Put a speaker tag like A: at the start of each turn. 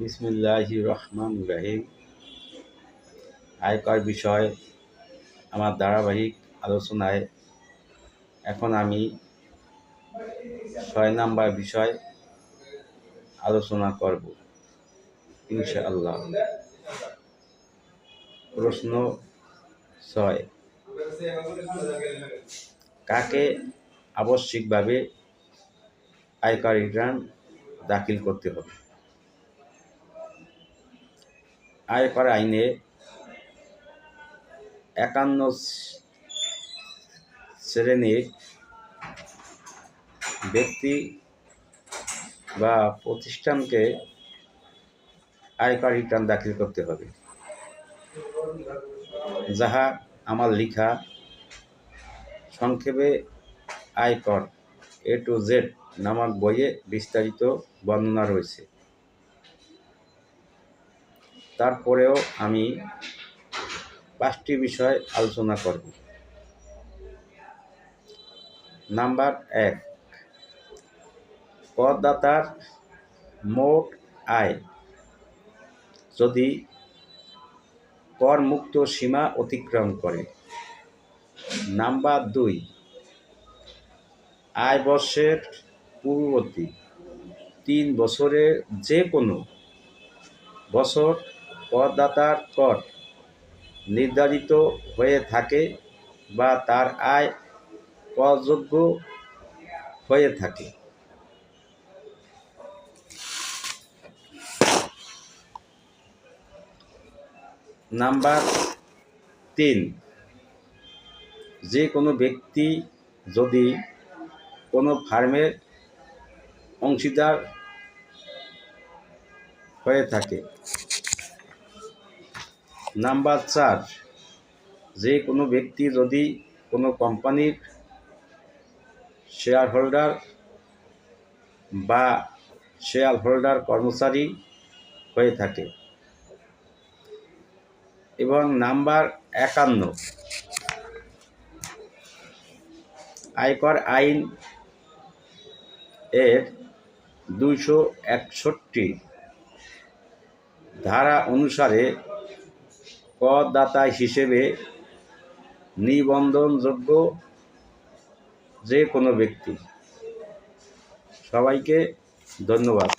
A: বিসমিল্লাহি রহমান রাহিম। আয়কর বিষয়, আমার ধারাবাহিক আলোচনায় এখন আমি ছয় নাম্বার বিষয় আলোচনা করব, ইনশাআল্লাহ। প্রশ্ন ছয়, কাকে আবশ্যিকভাবে আয়কর রিটার্ন দাখিল করতে হবে? আয়কর আইনে একান্ন শ্রেণির ব্যক্তি বা প্রতিষ্ঠানকে আয়কর রিটার্ন দাখিল করতে হবে। যাহা আমার লিখা সংক্ষেপে আয়কর এ টু জেড নামক বইয়ে বিস্তারিত বর্ণনা রয়েছে। তারপরেও আমি পাঁচটি বিষয় আলোচনা করব। নাম্বার এক, করদাতার মোট আয়। যদি করমুক্ত সীমা অতিক্রম করে। নাম্বার দুই, আয় বর্ষের পূর্ববর্তী তিন বছরের যে কোনো বছর করদাতার কর নির্ধারিত হয়ে থাকে বা তার আয় করযোগ্য হয়ে থাকে। নাম্বার তিন, যে কোনো ব্যক্তি যদি কোনো ফার্মের অংশীদার হয়ে থাকে নাম্বার চার, যে কোনো ব্যক্তি যদি কোনো কোম্পানির শেয়ার হোল্ডার বা শেয়ার হোল্ডার কর্মচারী হয়ে থাকে। এবং নাম্বার একান্ন, আয়কর আইন এর দুইশো একষট্টি ধারা অনুসারে করদাতা হিসেবে নিবন্ধনযোগ্য যে কোনো ব্যক্তি। সবাইকে ধন্যবাদ।